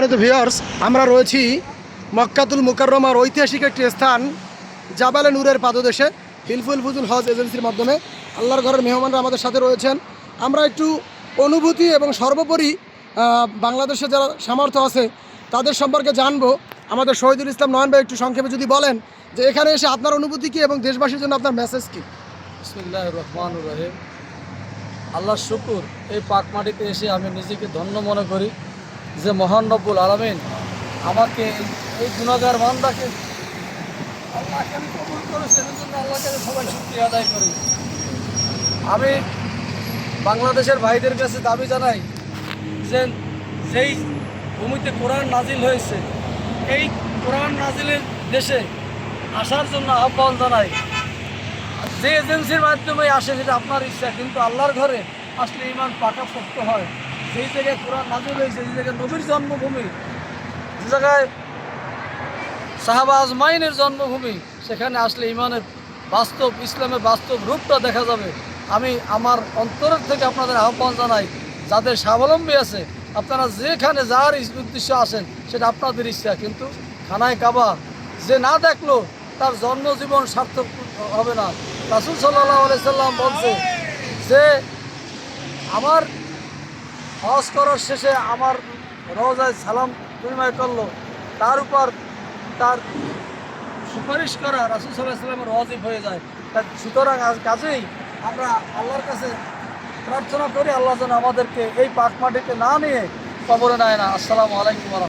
সম্মানিত ভিউয়ার্স আমরা রয়েছি মক্কাতুল মুকাররমার ঐতিহাসিক একটি স্থান, জাবালে নূরের পাদদেশে, হিলফুল ফুজুল হজ এজেন্সির মাধ্যমে। আল্লাহর ঘরের মেহমানরা আমাদের সাথে রয়েছেন। আমরা একটু অনুভূতি এবং সর্বোপরি বাংলাদেশে যারা সামর্থ্য আছে, তাদের সম্পর্কে জানব। আমাদের শহীদুল ইসলাম নয়ন ভাই একটু সংক্ষেপে যদি বলেন যে এখানে এসে আপনার অনুভূতি কী এবং দেশবাসীর জন্য আপনার মেসেজ কী? বিসমিল্লাহ রহমান রহিম। আল্লাহ শুকুর, এই পাক মাটিতে এসে আমি নিজেকে ধন্য মনে করি। যে মহান রব্বুল আলমিন আমাকে এই- গুণাগার মান্দাকে আল্লাহকে আমি কবুল করেছেন জন্য আল্লাহকে সবাই শুক্রিয়া আদায় করি। আমি বাংলাদেশের ভাইদের কাছে দাবি জানাই যে যেই ভূমিতে কোরআন নাজিল হয়েছে, এই কোরআন নাজিলের দেশে আসার জন্য আহ্বান জানাই। যে এজেন্সির মাধ্যমে আসে সেটা আপনার ইচ্ছা, কিন্তু আল্লাহর ঘরে আসলে ইমান পাকা শক্ত হয়। সেই জায়গায় কোরআন নাজিল হয়েছে, যে জায়গায় নবীর জন্মভূমি, যে জায়গায় সাহাবা আজমাইনের জন্মভূমি, সেখানে আসলে ইমানের বাস্তব, ইসলামের বাস্তব রূপটা দেখা যাবে। আমি আমার অন্তরের থেকে আপনাদের আহ্বান জানাই, যাদের স্বাবলম্বী আছে, আপনারা যেখানে যার উদ্দেশ্য আসেন, সেটা আপনাদের ইচ্ছা, কিন্তু খানায় কাবা, যে না দেখল, তার জন্মজীবন সার্থক হবে না। রাসুল সাল্লাহ সাল্লাম বলছে যে, আমার হজ করার শেষে আমার রোজায় সালাম বিনিময় করল। তার উপর তার সুপারিশ করা রাসুল সাল্লাহ সাল্লামের ওয়াজিব হয়ে যায়। তা সুতরাং কাজেই আমরা আল্লাহর কাছে প্রার্থনা করি, আল্লাহ যেন আমাদেরকে এই পাক মাটিতে না নিয়ে কবরে নেয় না আসসালামু আলাইকুম।